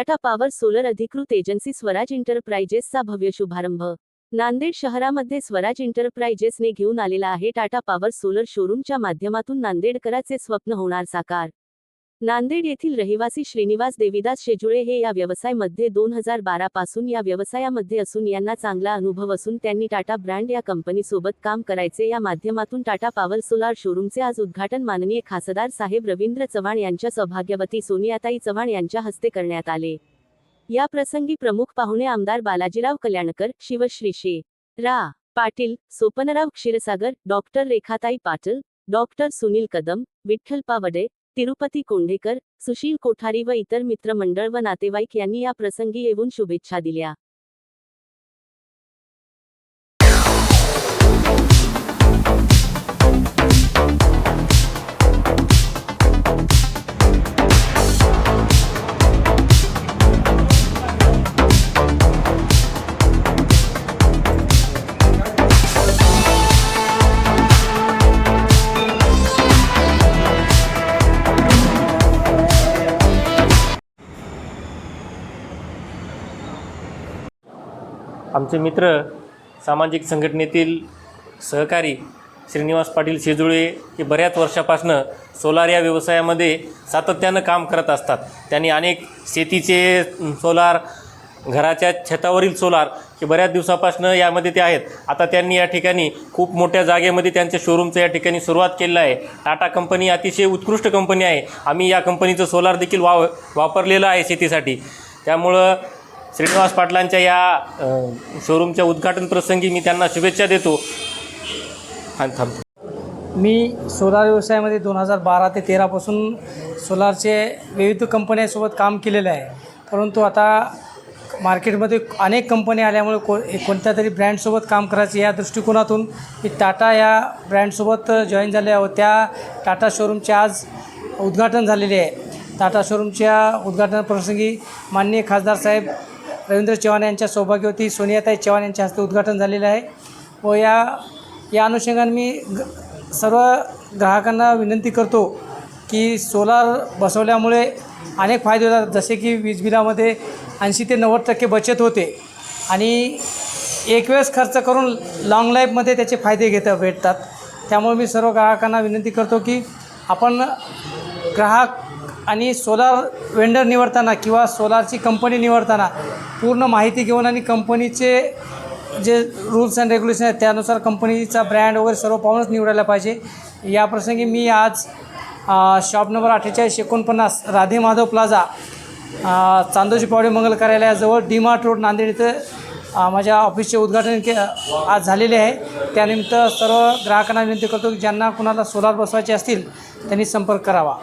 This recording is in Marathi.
टाटा पॉवर सोलर अधिकृत एजन्सी स्वराज इंटरप्राइजेसचा भव्य शुभारंभ. नांदेड शहरामध्ये स्वराज इंटरप्राइजेसने घेऊन आलेला आहे टाटा पॉवर सोलर शोरूमच्या माध्यमातून नांदेडकराचे स्वप्न होणार साकार. नांदेड येथील रहिवासी श्रीनिवास देविदास शेजुळे हे या व्यवसायामध्ये दोन हजार बारा पासून या व्यवसायामध्ये असून यांना चांगला अनुभव असून त्यांनी टाटा ब्रँड या कंपनीसोबत काम करायचे. या माध्यमातून टाटा पॉवर सोलार शोरूमचे आज उद्घाटन माननीय खासदार साहेब रवींद्र चव्हाण यांच्या सौभाग्यवती सोनियाताई चव्हाण यांच्या हस्ते करण्यात आले. या प्रसंगी प्रमुख पाहुणे आमदार बालाजीराव कल्याणकर शिवश्री शे. रा. पाटील सोपनराव क्षीरसागर डॉक्टर रेखाताई पाटील डॉक्टर सुनील कदम विठ्ठल पावडे तिरुपती कोंढेकर सुशील कोठारी व इतर मित्रमंडळ व नातेवाईक यांनी या प्रसंगी येऊन शुभेच्छा दिल्या. आमचे मित्र सामाजिक संघटनेतील सहकारी श्रीनिवास पाटील शेजुळे हे बऱ्याच वर्षापासनं सोलार या व्यवसायामध्ये सातत्यानं काम करत असतात. त्यांनी अनेक शेतीचे सोलार घराच्या छतावरील सोलार हे बऱ्याच दिवसापासनं यामध्ये ते आहेत. आता त्यांनी या ठिकाणी खूप मोठ्या जागेमध्ये त्यांच्या शोरूमचं या ठिकाणी सुरुवात केलेलं आहे. टाटा कंपनी अतिशय उत्कृष्ट कंपनी आहे. आम्ही या कंपनीचं सोलार देखील वाव वापरलेलं आहे शेतीसाठी. त्यामुळं श्रीनिवास पाटलांच्या या शोरूमच्या उद्घाटन प्रसंगी मी त्यांना शुभेच्छा देतो. आणि थांबतो मी सोलार व्यवसायामध्ये दोन हजार बारा ते तेरापासून सोलारचे विविध कंपन्यांसोबत काम केलेलं आहे. परंतु आता मार्केटमध्ये अनेक कंपन्या आल्यामुळे को कोणत्या तरी ब्रँडसोबत काम करायचं या दृष्टिकोनातून मी टाटा या ब्रँडसोबत जॉईन झाले आहोत. त्या टाटा शोरूमचे आज उद्घाटन झालेले आहे. टाटा शोरूमच्या उद्घाटनाप्रसंगी माननीय खासदार साहेब रवींद्र चव्हाण यांच्या सौभाग्यवती सोनियाताई चव्हाण यांच्या हस्ते उद्घाटन झालेलं आहे. व या या अनुषंगाने मी ग सर्व ग्राहकांना विनंती करतो की सोलार बसवल्यामुळे अनेक फायदे होतात. जसे की वीज बिलामध्ये ऐंशी ते नव्वद टक्के बचत होते. आणि एक वेळेस खर्च करून लाँग लाईफमध्ये त्याचे फायदे घेता भेटतात. त्यामुळे मी सर्व ग्राहकांना विनंती करतो की आपण ग्राहक आणि सोलार वेंडर निवडताना किंवा सोलारची कंपनी निवडताना पूर्ण माहिती घेऊन आणि कंपनीचे जे रूल्स अँड रेग्युलेशन आहेत त्यानुसार कंपनीचा ब्रँड वगैरे सर्व पाहूनच निवडायला पाहिजे. या प्रसंगी मी आज शॉप नंबर अठ्ठेचाळीस एकोणपन्नास राधे माधव प्लाझा चांदोशी चांदोजी पावडे मंगल कार्यालयाजवळ डी मार्ट रोड नांदेड इथं माझ्या ऑफिसचे उद्घाटन के आज झालेले आहे. त्यानिमित्त सर्व ग्राहकांना विनंती करतो की ज्यांना कुणाला सोलार बसवायचे असतील त्यांनी संपर्क करावा.